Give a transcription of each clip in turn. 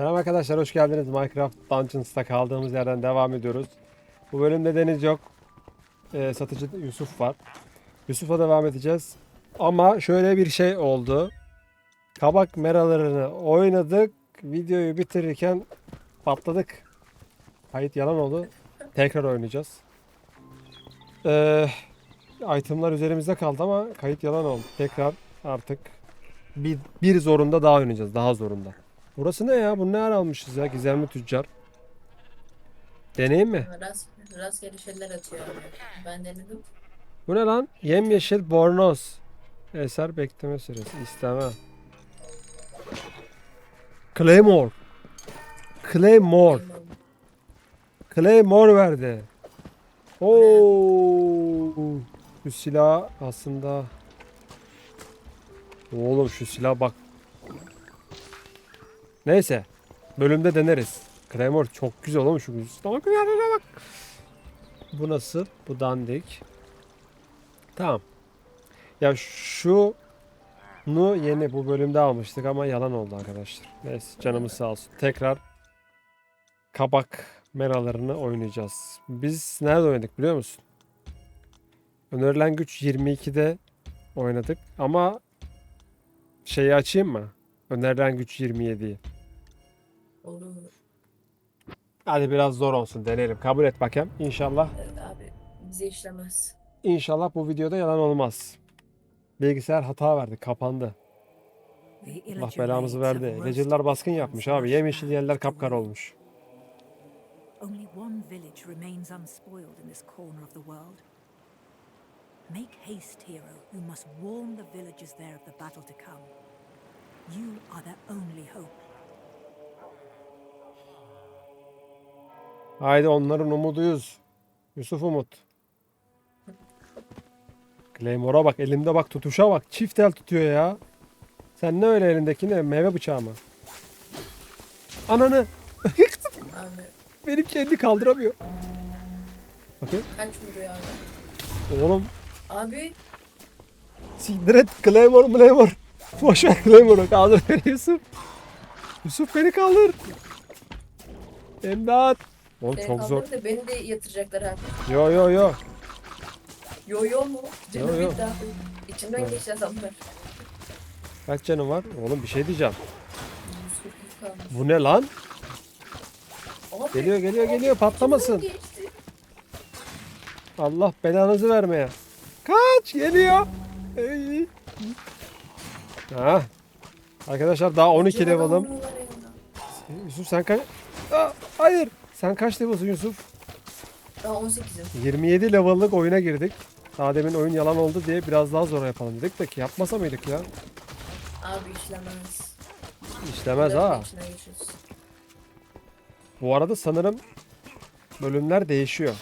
Selam arkadaşlar hoş geldiniz. Minecraft Dungeons'ta kaldığımız yerden devam ediyoruz. Bu bölümde Deniz yok. Ee, satıcı Yusuf var. Yusuf'a devam edeceğiz. Ama şöyle bir şey oldu. Kabak meralarını oynadık. Videoyu bitirirken patladık. Kayıt yalan oldu. Tekrar oynayacağız. Ee, itemlar üzerimizde kaldı ama kayıt yalan oldu. Tekrar artık bir, bir zorunda daha oynayacağız. Daha zorunda. Burası ne ya? Bunu ne ara almışız ya? Gizemli tüccar. Deneyim mi? Rast, rastgele şeyler atıyor. Ben denedim. Bu ne lan? Yemyeşil bornoz. Eser bekleme süresi. İstemem. Claymore. Claymore. Claymore verdi. Oo. Şu silah aslında Oğlum şu silah bak. Neyse. Bölümde deneriz. Claymore çok güzel olmuş Bak bak. Bu nasıl? Bu dandik. Tamam. Ya şu nu yeni bu bölümde almıştık ama yalan oldu arkadaşlar. Neyse canımız sağ olsun. Tekrar kabak meralarını oynayacağız. Biz nerede oynadık biliyor musun? Önerilen güç 22'de oynadık ama şeyi açayım mı? Önerilen güç 27'yi. Olur. Hadi biraz zor olsun deneyelim. Kabul et bakayım. İnşallah Evet abi bize işlemez. İnşallah bu videoda yalan olmaz. Bilgisayar hata verdi, kapandı. Allah belamızı verdi. Villager'lar baskın yapmış abi. Yemyeşil yerler kapkara olmuş. Only one village remains unspoiled in this corner of the world. Make haste, hero. You must warn the villagers there of the battle to come. You are their only hope. Haydi onların umuduyuz. Yusuf Umut. Claymore'a bak, elinde bak, tutuşa bak. Çift el tutuyor ya. Sen ne öyle elindeki ne? Meyve bıçağı mı? Ananı. Benim kendi kaldıramıyor. Bakın. kaç vuruyor abi? Oğlum Abi Siktir et Claymore Claymore. Boş ver Claymore'u kaldır beni Yusuf. Yusuf beni kaldır. İmdat. Oğlum seni çok zor. kaldırıp da beni de yatıracaklar abi. Yo yo yo. Yo yo mu? Canım Yo, yo. İçimden Evet. geçti adamlar. Kaç canın var? Oğlum bir şey diyeceğim. 140 kalmış. Bu ne lan? Abi, Geliyor geliyor geliyor patlamasın. geçti. Allah belanızı vermeye. Kaç geliyor. Ey. Ha. Arkadaşlar daha 12 Canavar level'ım. vuruyorlar. Yusuf sen kaç? Aa, hayır. Sen kaç level'sın Yusuf? Daha 18'im. 27 level'lık oyuna girdik. Daha demin oyun yalan oldu diye biraz daha zor yapalım dedik de ki yapmasa mıydık ya? Abi işlemez. İşlemez Dört ha. içine geçiyoruz. Bu arada sanırım bölümler değişiyor.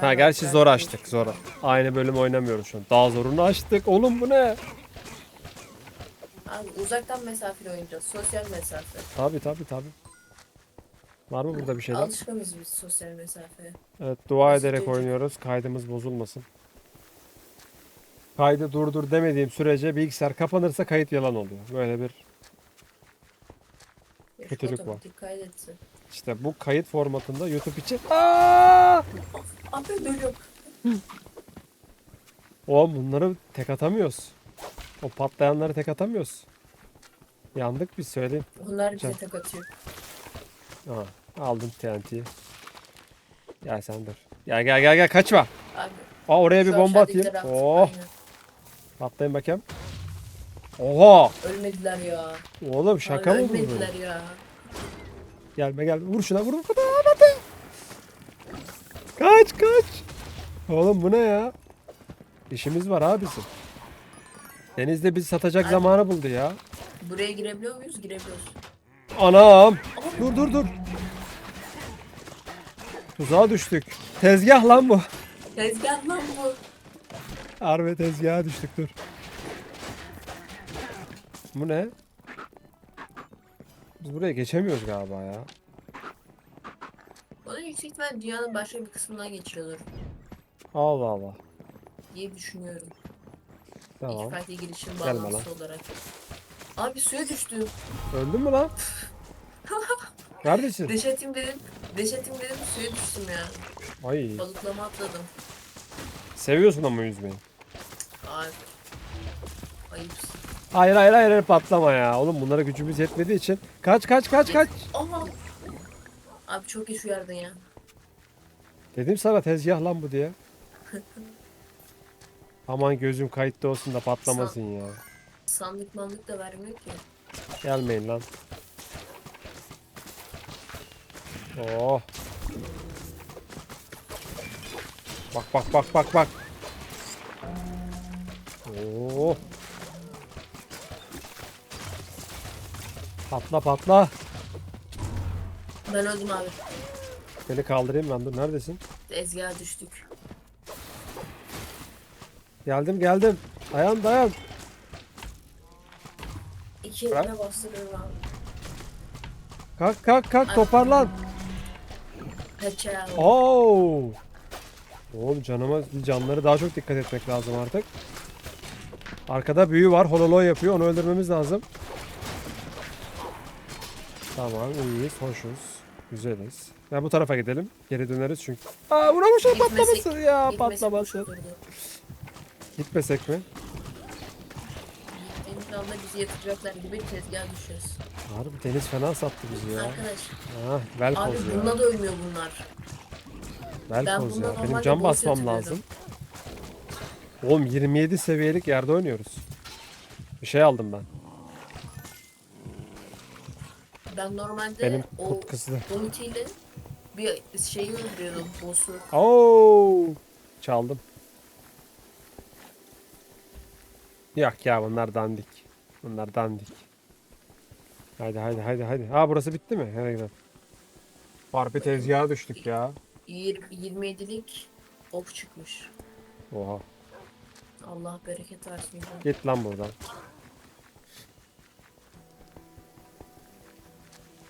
Ha gerçi zor değişik. açtık zor. Aynı bölüm oynamıyoruz şu an. Daha zorunu açtık. Oğlum bu ne? Abi uzaktan mesafeli oynayacağız. Sosyal mesafe. Tabi tabi tabi. Var mı burada bir şeyler? Alışkınız biz sosyal mesafeye. Evet dua Nasıl ederek diyecek? oynuyoruz. Kaydımız bozulmasın. Kaydı durdur demediğim sürece bilgisayar kapanırsa kayıt yalan oluyor. Böyle bir şu Kötülük var. otomatik kaydetsin. işte bu kayıt formatında YouTube için. Aa! Abi ölüyorum. Oğlum bunları tek atamıyoruz. O patlayanları tek atamıyoruz. Yandık biz söyleyeyim. Onlar bize Can. tek atıyor. Aha, aldım TNT'yi. Gel sen dur. Gel gel gel gel kaçma. Abi. Aa oraya bir şu bomba atayım. aşağıdakileri at. Oh Aynen. patlayın bakayım. Oha! Ölmediler ya. Oğlum şaka Abi mı bu? Ölmediler ya. Gelme gel. Vur şuna vur. Hadi. Kaç kaç. Oğlum bu ne ya? İşimiz var abi bizim. Denizde bizi satacak zamanı buldu ya. Buraya girebiliyor muyuz? Girebiliyoruz. Anam. Dur dur dur. Tuzağa düştük. Tezgah lan bu. Tezgah lan bu. Harbi tezgaha düştük dur. Bu ne? Biz buraya geçemiyoruz galiba ya. Onu yüksek ihtimal dünyanın başka bir kısmından geçiyordur Allah Allah. diye düşünüyorum. Tamam. İlk parti girişim Gelme bağlantısı olarak. Abi suya düştüm. Öldün mü lan? Neredesin? Deş atayım dedim. Deş atayım dedim suya düştüm ya. Ay. Balıklama atladım. Seviyorsun ama yüzmeyi. Abi. Ayıpsın. Hayır hayır hayır hayır, patlama ya. Oğlum bunlara gücümüz yetmediği için. Kaç kaç kaç kaç. Aha. Abi çok iş uyardın ya. Dedim sana tezgah lan bu diye. Aman gözüm kayıtta olsun da patlamasın ya. Sandık mandık da vermiyor ki. Gelmeyin lan. Oh. Bak bak bak bak bak. Oh. Patla patla. Ben öldüm abi. Beni kaldırayım ben dur neredesin? Tezgaha düştük. Geldim geldim. Dayan dayan. İki Bırak. eline bastırıyorum abi. Kalk kalk kalk toparlan. Peçe abi. Oo. Oğlum canıma canları daha çok dikkat etmek lazım artık. Arkada büyü var. Hololoy yapıyor. Onu öldürmemiz lazım. Tamam iyiyiz. Hoşuz. Güzeliz. Ya bu tarafa gidelim. Geri döneriz çünkü. Aa vuramışım Gitmesek- patlamasın ya Gitmesi patlamasın. boş olurdu. Gitmesek mi? Yatıracaklar gibi tezgaha düşüyoruz. Harbi deniz fena sattı bizi ya. Arkadaş. Ha, Velkoz Abi ya. bununla da ölmüyor bunlar. Velkoz bundan ya. Benim normalde boss basmam yatırıyorum. lazım. Oğlum 27 seviyelik yerde oynuyoruz. Bir şey aldım ben. Ben normalde Benim o put kızdı. ultiyle bir şeyi öldürüyordum. Boss'u. Oo! Çaldım. Yok ya bunlar dandik. Bunlar dandik. Haydi haydi haydi haydi. Aa burası bitti mi? Hadi gidelim. Harbi tezgaha düştük ya. Yir- 27'lik ok çıkmış. Oha. Allah bereket versin. Git lan buradan.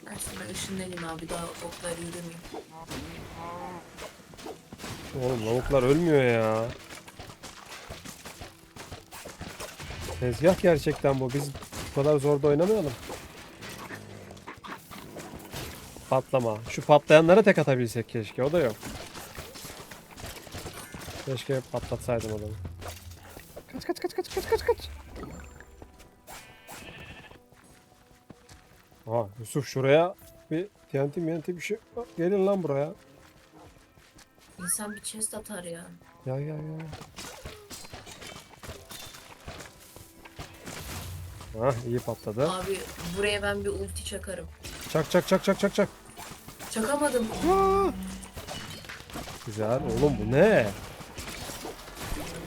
Ben sana ışınlayayım abi daha okları yürümeyeyim. Oğlum lavuklar ölmüyor ya. Tezgah gerçekten bu. Biz bu kadar zorda oynamayalım. Patlama. Şu patlayanlara tek atabilsek keşke. O da yok. Keşke patlatsaydım adamı. Kaç kaç kaç kaç kaç kaç kaç. Aha Yusuf şuraya bir TNT TNT bir şey. Gelin lan buraya. İnsan bir chest atar ya. Ya ya ya. Hah iyi patladı. Abi buraya ben bir ulti çakarım. Çak çak çak çak çak çak. Çakamadım. Aa! Güzel oğlum bu ne?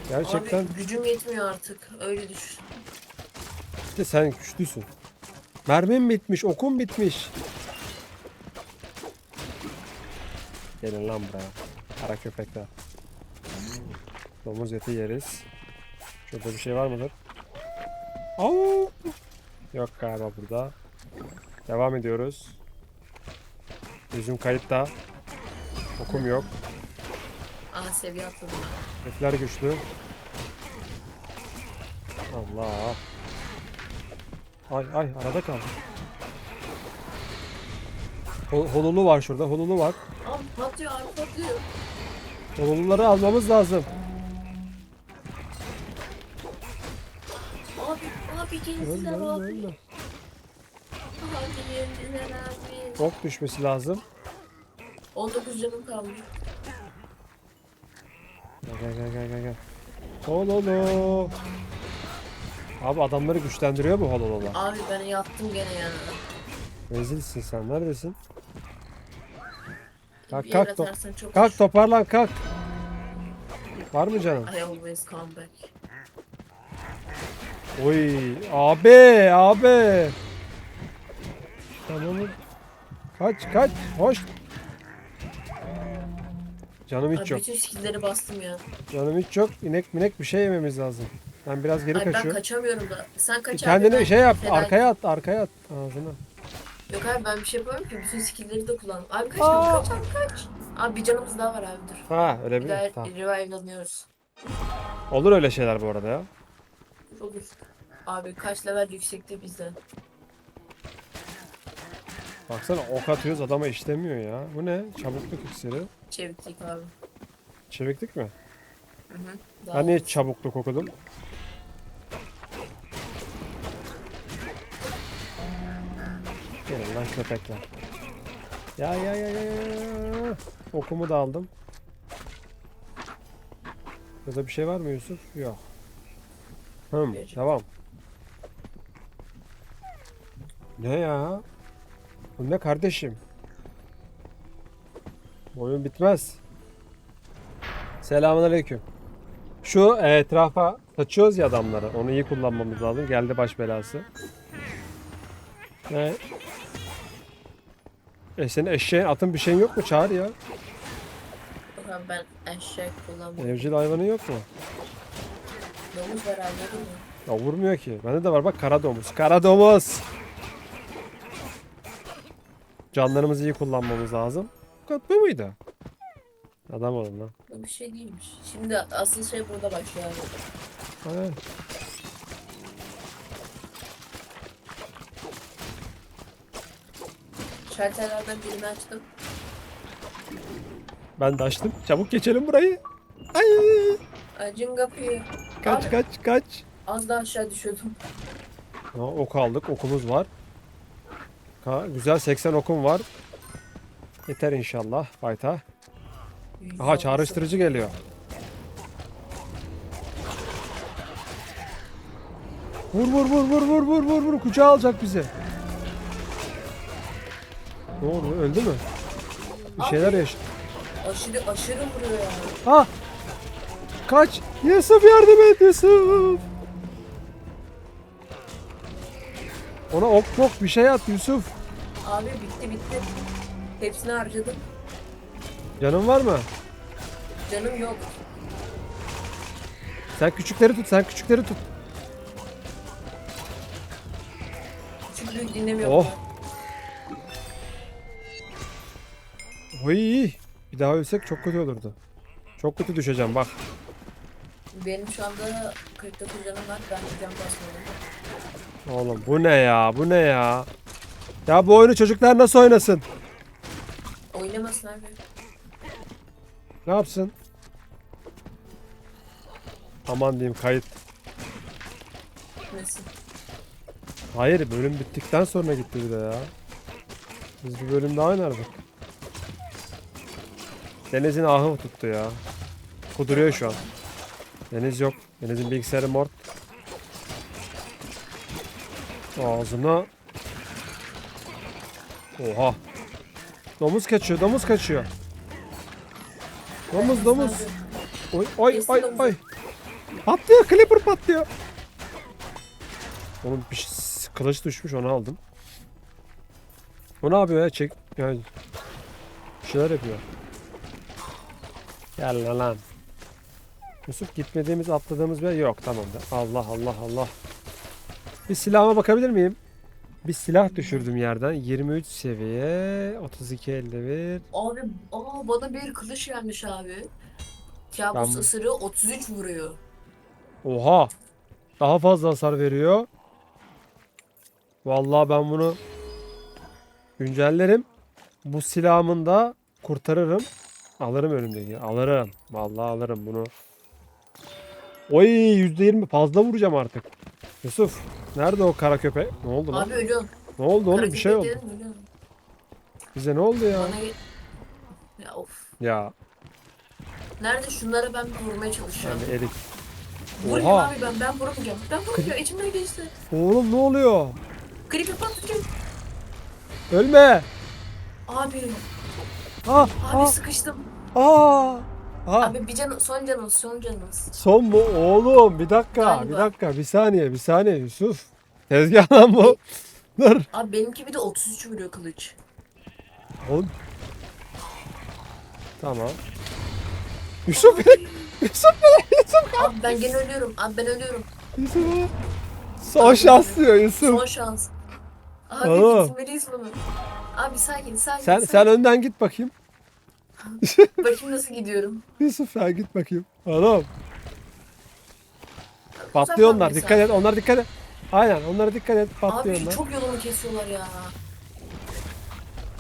Gerçekten Abi gücüm yetmiyor artık. Öyle düşün. işte sen güçlüsün. Mermim bitmiş, okum bitmiş. Gelin lan buraya. Kara köpekler. Domuz eti yeriz. Şurada bir şey var mıdır? Au! Yok galiba burada. Devam ediyoruz. Yüzüm kayıtta. Okum yok. Aha seviye atladım. Herifler güçlü. Allah. Ay ay arada kaldı. Hol- Holulu var şurada. Holulu var. Abi patlıyor abi patlıyor. Holuluları almamız lazım. Abi gençler abi. Ok düşmesi lazım. 19 canım kaldı. Gel gel gel gel gel. gel. Holulu. Abi adamları güçlendiriyor bu holulular. Abi ben yattım gene ya. Rezilsin sen. Neredesin? Kalk kalk çok Kalk toparlan kalk. Var mı canım? I always come back. Oy abi abi. Tamam. Kaç kaç hoş. Canım hiç Abi yok. bütün skill'leri bastım ya. Canım hiç yok. İnek minek bir şey yememiz lazım. Ben biraz geri Abi ben kaçıyorum. kaçamıyorum da. Sen kaç abi, Kendini ben şey yap. feda- Arkaya at. Arkaya at. Ağzına. Yok abi ben bir şey yapamıyorum ki. Bütün skill'leri de kullan. Abi kaç Aa! abi kaç abi kaç. Abi bir canımız daha var abi dur. Ha öyle Bir bir. daha Tamam. revive'lanıyoruz. Olur öyle şeyler bu arada ya. Olur. Abi kaç level yüksekte bizden. Baksana ok atıyoruz adama işlemiyor ya. Bu ne? Çabukluk iksiri. Çeviklik abi. Çeviklik mi? Hı hı. Daha niye çabukluk okudum? Gelin lan köpekler. Ya ya ya ya ya, ya. Okumu da aldım. Burada bir şey var mı Yusuf? Yok. Hım, Bir. tamam. Ne ya? Bu ne kardeşim? Bu Oyun bitmez. Selamünaleyküm. Şu e, etrafa saçıyoruz ya adamları. Onu iyi kullanmamız lazım. Geldi baş belası. Ne? E senin eşeğin, atın bir şeyin yok mu? Çağır ya. Yok abi ben eşek kullanmıyorum. Evcil hayvanın yok mu? Domuz var abi değil mi? Ya vurmuyor ki. Bende de var bak kara domuz. Kara domuz. Canlarımızı iyi kullanmamız lazım. Bu muydu? Adam olun lan. Bu bir şey değilmiş. Şimdi asıl şey burada başlıyor. Evet. Şalterlerden birini açtım. Ben de açtım. Çabuk geçelim burayı. Ay! Acın kapıyı. Kaç Abi, kaç kaç. Az daha aşağı düşüyordum. Ha, ok aldık. Okumuz var. Ha, güzel 80 okum var. Yeter inşallah. Bayta. Aha çağrıştırıcı geliyor. Vur vur vur vur vur vur vur vur kucağa alacak bizi. Ne oldu? Öldü mü? Bir şeyler yaş. Aşırı aşırı vuruyor. Ha! Kaç! Yusuf yardım et Yusuf! Ona ok mok bir şey at Yusuf. Abi bitti bitti. Hepsini harcadım. Canın var mı? Canım yok. Sen küçükleri tut, sen küçükleri tut. Küçük büyük dinlemiyorum. Oh. Oy! Bir daha ölsek çok kötü olurdu. Çok kötü düşeceğim bak. Benim şu anda 49 canım var. Ben can basmadım. Oğlum bu ne ya? Bu ne ya? Ya bu oyunu çocuklar nasıl oynasın? Oynamasın abi. Ne yapsın? Aman diyeyim kayıt. Nasıl? Hayır bölüm bittikten sonra gitti bir de ya. Biz bir bölüm daha oynardık. Deniz'in ahı tuttu ya. Kuduruyor şu an. Deniz yok. Deniz'in bilgisayarı mort. Ağzına. Oha. Domuz kaçıyor, domuz kaçıyor. Domuz, domuz. Oy, oy, oy, oy. Patlıyor, Clipper patlıyor. Onun bir ş- kılıç düşmüş, onu aldım. O ne yapıyor ya? Çek, yani bir şeyler yapıyor. Gel lan. Yusuf gitmediğimiz, atladığımız bir yer yok. Tamam da. Allah Allah Allah. Bir silahıma bakabilir miyim? Bir silah düşürdüm yerden. 23 seviye, 32 51. Abi aa bana bir kılıç gelmiş abi. Kabus Ben- ısırığı 33 vuruyor. Oha! Daha fazla hasar veriyor. Vallahi ben bunu güncellerim. Bu silahımın da kurtarırım. Alırım önümdeki. Alırım. Vallahi alırım bunu. Oy %20 fazla vuracağım artık. Yusuf nerede o kara köpek? Ne oldu lan? Abi ölüyorum. Ne oldu oğlum? Bir şey oldu. ölüyorum. Bize ne oldu ya? Bana Ya of. Ya Nerede şunlara ben bir vurmaya çalışıyorum. yani erik. Vurayım Oha! abi ben ben vuramayacağım. Ben vuramayacağım. İçimden geçti. Oğlum ne oluyor? Creeper patlayacak. Ölme! Abi. Ah! Abi Ah! sıkıştım. Ah! Ah! Abi bir can son canımız son canımız. Son mu? Oğlum bir dakika, Galiba. bir dakika, bir saniye, bir saniye Yusuf. Tezgah lan bu. Dur. Abi benimki bir de 33 vuruyor kılıç. Oğlum. Tamam. Yusuf, Yusuf, Yusuf, Abi ben gene ölüyorum. Abi ben ölüyorum. Yusuf. Son şans diyor Yusuf. Son şans. Abi Oğlum. bitmeliyiz bunu. Abi sakin sakin. Sen sakin. sen önden git bakayım. Bakayım nasıl gidiyorum. Yusuf sen git bakayım. Oğlum. Patlıyor onlar. Dikkat et. Onlar dikkat et. Aynen. Onlara dikkat et. Patlıyor Abi onlar. çok yolumu kesiyorlar ya.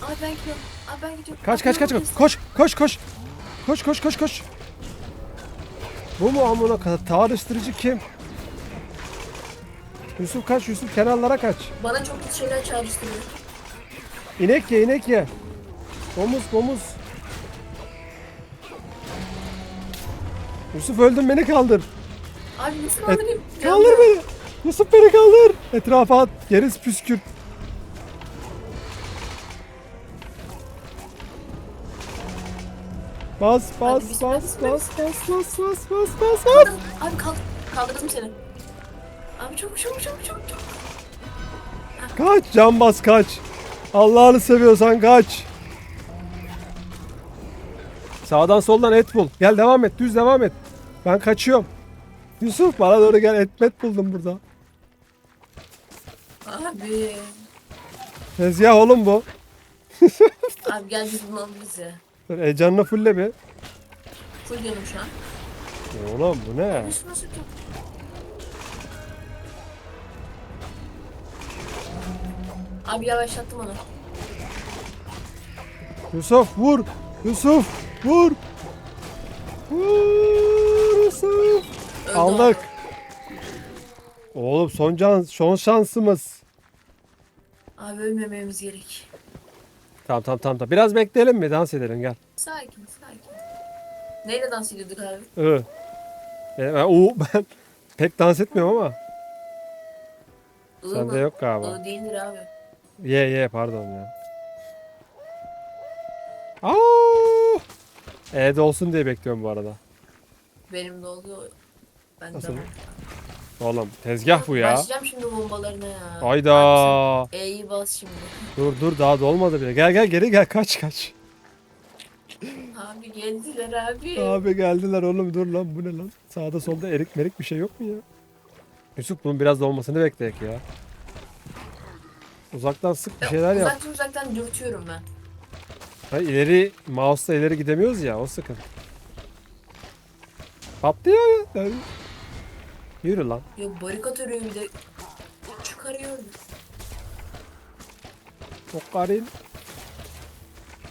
Abi ben gidiyorum. Abi ben gidiyorum. Kaç Abi kaç kaç kaç. Koş koş koş. Koş koş koş koş. Bu mu amına kadar tarıştırıcı kim? Yusuf kaç Yusuf kenarlara kaç. Bana çok kötü şeyler çağrıştırıyor. İnek ye inek ye. Domuz domuz. Yusuf öldün beni kaldır. Abi nasıl kaldırayım? Kaldır beni. Yusuf beni kaldır. Etrafa at. Geriz püskürt. Bas bas bas bas bas bas bas bas bas bas. Abi kaldır. Kaldırdım seni. Abi çabuk çabuk çabuk çabuk çabuk. Kaç can bas kaç. Allah'ını seviyorsan kaç. Sağdan soldan et bul. Gel devam et düz devam et. Ben kaçıyorum. Yusuf bana doğru gel et met buldum burada. Abi. Tezgah oğlum bu. Abi gel biz alırız ya. Dur heyecanla fulle bir. Full yanım şu an. Oğlum bu ne? Abi yavaşlattım onu. Yusuf vur. Yusuf vur. Vur Yusuf. Aldık. Oğlum son can son şansımız. Abi. ölmememiz gerek. Tamam tamam tamam. tamam. Biraz bekleyelim mi? Dans edelim gel. Sakin sakin. Neyle dans ediyorduk abi? Evet. E, ben, o, ben pek dans etmiyorum ama. Iı Sende mı? yok galiba. Iı değildir abi. Ye ye pardon ya. Aa! E'de olsun diye bekliyorum bu arada. Benim de. Ben Nasıl? de. Oğlum tezgah bu ya. Başlayacağım şimdi bombalarına ya. Hayda. E'yi bas şimdi. Dur dur daha dolmadı bile. Gel gel geri gel kaç kaç. Abi geldiler abi. Abi geldiler oğlum dur lan bu ne lan? Sağda solda erik merik bir şey yok mu ya? Yusuf bunun biraz dolmasını bekleyek ya. Uzaktan sık bir şeyler yap. uzaktan uzaktan dürtüyorum ben. Hayır ileri mouse'la ileri gidemiyoruz ya o sıkıntı. Patlıyor ya. Yani. Yürü lan. Ya barikat örüyor bir de. Çıkarıyordu. Okkarin.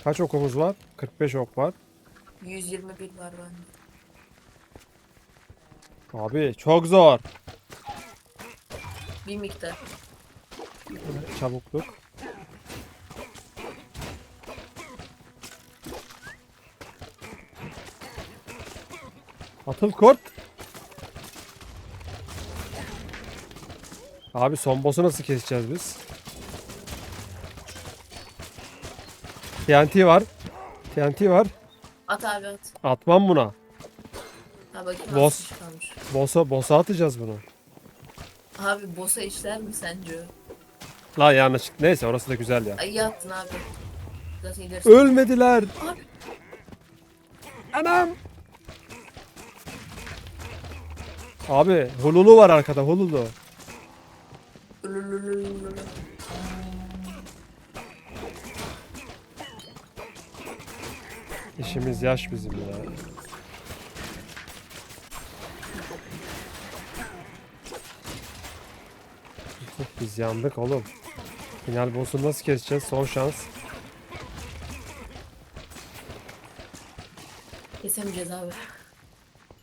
Kaç okumuz var? 45 ok var. 121 var bende. Abi çok zor. Bir miktar. Çabukluk. Atıl kurt. Abi son boss'u nasıl keseceğiz biz? TNT var. TNT var. At abi at. Atmam buna. Ha bakayım Boss. Boss'a boss'a atacağız bunu. Abi boss'a işler mi sence? La yanlış. Neyse orası da güzel ya. Ay iyi attın abi. Zaten ilerisi. Ölmediler. Abi. Anam. Abi hululu var arkada hululu. İşimiz yaş bizim ya. Biz yandık oğlum. Final boss'u nasıl keseceğiz? Son şans. Kesemeyeceğiz abi.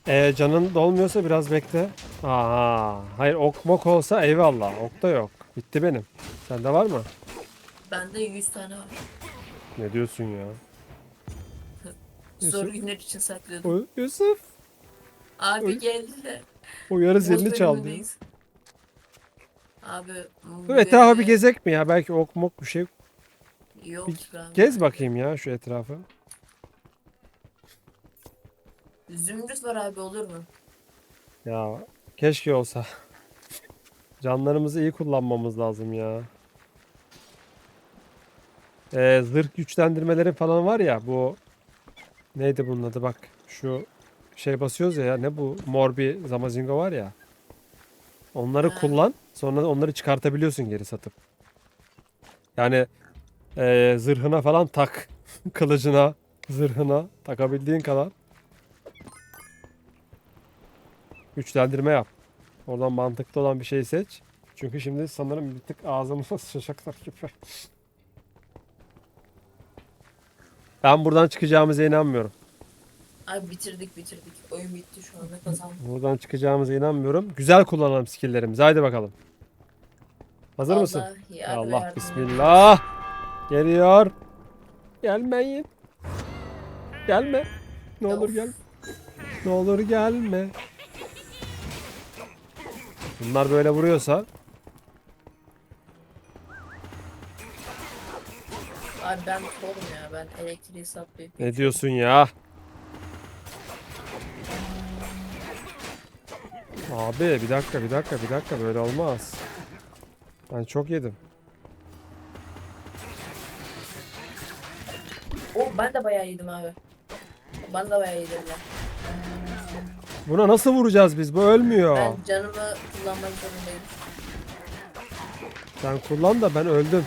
Ee, canın dolmuyorsa biraz bekle. Aha. Hayır ok mok olsa eyvallah. Ok da yok. Bitti benim. Sende var mı? Bende 100 tane var. Ne diyorsun ya? Zor Yusuf. günler için saklıyordum. O, Yusuf. Abi Oy. geldiler. O yarı Boss zilini çaldı. bölümündeyiz. Abi. bu Dur etrafa bir bölümde gezek mi ya? Belki ok mok bir şey. Yok Bir abi. Gez bakayım ya şu etrafı. Zümrüt var abi olur mu? Ya keşke olsa. Canlarımızı iyi kullanmamız lazım ya. Ee, zırh güçlendirmeleri falan var ya bu neydi bunun adı bak şu şey basıyoruz ya, ya ne bu mor bir zamazingo var ya onları Ha. kullan sonra onları çıkartabiliyorsun geri satıp yani ee, zırhına falan tak kılıcına zırhına takabildiğin kadar güçlendirme yap. Oradan mantıklı olan bir şey seç. Çünkü şimdi sanırım bir tık ağzımıza sıçacaklar gibi. Ben buradan çıkacağımıza inanmıyorum. Abi bitirdik bitirdik. Oyun bitti şu anda kazandık. Buradan çıkacağımıza inanmıyorum. Güzel kullanalım skilllerimizi. Haydi bakalım. Hazır mısın? Vallahi yardım Allah yardım. bismillah. Geliyor. Gelmeyin. Gelme. Ne olur Of. gel. Ne olur gelme. Bunlar böyle vuruyorsa Abi ben kolum ya ben elektriği saplayıp. ne diyorsun ya? Abi bir dakika bir dakika bir dakika böyle olmaz. Ben çok yedim. Oh ben de bayağı yedim abi. Ben de bayağı yedim ya. Buna nasıl vuracağız biz? Bu ölmüyor. Ben canımı kullanmak zorundayım. Sen kullan da ben öldüm.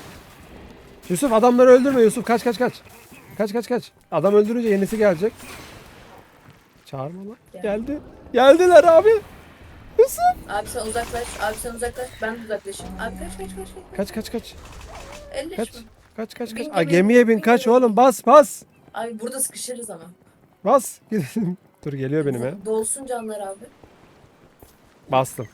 Yusuf adamları öldürme Yusuf kaç kaç kaç. Kaç kaç kaç. Adam öldürünce yenisi gelecek. Çağırma lan. Gel. Geldi. Geldiler abi. Yusuf. Abi sen uzaklaş. Abi sen uzaklaş. Ben uzaklaşayım. Abi kaç kaç kaç kaç. Kaç kaç. Elleşme. Kaç. Kaç kaç kaç. Bin Aa, gemiye bin bin, kaç gemiye oğlum bas bas. Abi burada sıkışırız ama. Bas. Gidelim. Dur geliyor benim ya. Dolsun canlar abi. Bastım.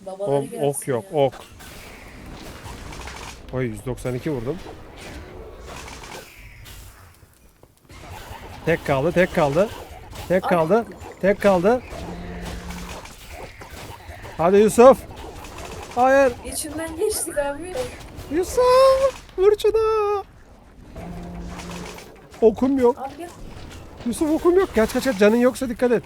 Babaları O, gelsin ok yok ya. ok. Oy 192 vurdum. Tek kaldı, tek kaldı. Tek Ay. kaldı. Tek kaldı. Hadi Yusuf. Hayır. İçinden geçtik abi. Yusuf. Vur şunu. Okum yok. Abi gel. Yusuf okum yok. Kaç kaç kaç. Canın yoksa dikkat et.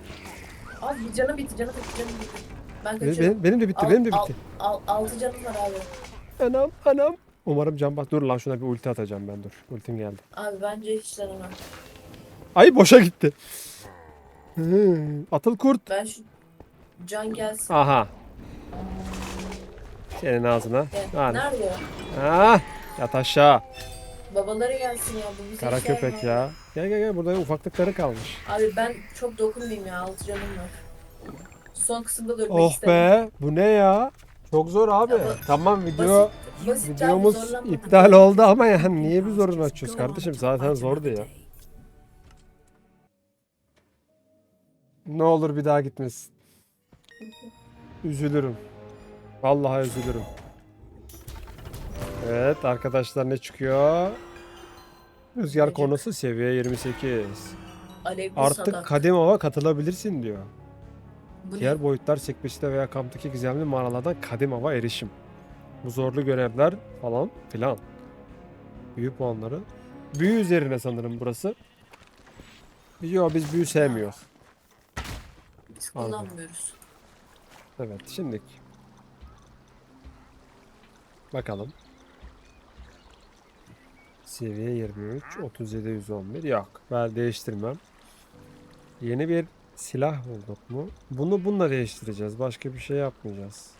Abi canı bitti canı bitti canı bitti. Ben Benim, kaçıyorum. benim, benim de bitti. Al- benim de al- bitti. al- altı canım var abi. Anam anam. Umarım can bas. Dur lan şuna bir ulti atacağım ben dur. Ultim geldi. Abi bence hiç denemem. Ay boşa gitti. Hı, Atıl kurt. Ben şu can gelsin. Aha. Senin ağzına. Gel. Ha. Nerede o? Ha. Yat aşağı. Babaları gelsin ya. Bu bize Kara şey köpek yaramaz. ya. Gel gel gel burada ufaklıkları kalmış. Abi ben çok dokunmayayım ya. Altı canım var. Son kısımda dönmek Oh istedim. be. Bu ne ya? Çok zor abi. Ya bu- Tamam video Basit, basit abi, videomuz zorlanma. iptal oldu ama yani niye bir zorunu açıyoruz kardeşim? Zaten zordu ya. Ne olur bir daha gitmesin. Üzülürüm. Vallahi üzülürüm. Evet arkadaşlar ne çıkıyor? Rüzgar konusu seviye 28. Alevli Artık sadak. kadim ava katılabilirsin diyor. Bu ne? Diğer boyutlar sekmişte veya kamptaki gizemli mağaralardan kadim ava erişim. Bu zorlu görevler falan filan. Büyü puanları. Büyü üzerine sanırım burası. Yok biz büyü sevmiyoruz. Biz Anladım. kullanmıyoruz. Evet şimdi. Bakalım. Seviye 23, 37 111 yok. Ben değiştirmem. Yeni bir silah bulduk mu? Bunu bununla değiştireceğiz. Başka bir şey yapmayacağız.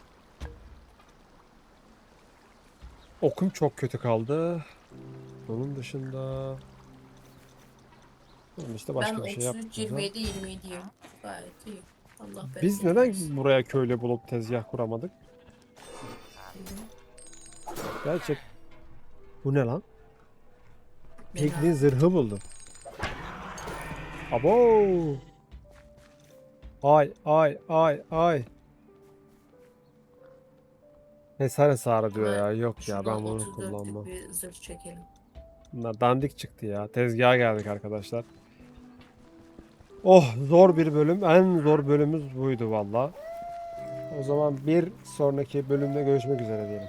Okum çok kötü kaldı. Onun dışında Onun işte başka ben bir şey 33, yapmayacağız. 27, 27 'yim. Gayet iyi. Allah Biz neden versin. buraya köylü bulup tezgah kuramadık? Gerçek. Bu ne lan? Piglin zırhı buldum. Abo. Ay ay ay ay. Hasar hasarı diyor ya. Yok ya ben bunu 34'lük kullanmam. Bir zırh çekelim. Bunlar dandik çıktı ya. Tezgaha geldik arkadaşlar. Oh zor bir bölüm. En zor bölümümüz buydu valla. O zaman bir sonraki bölümde görüşmek üzere diyelim.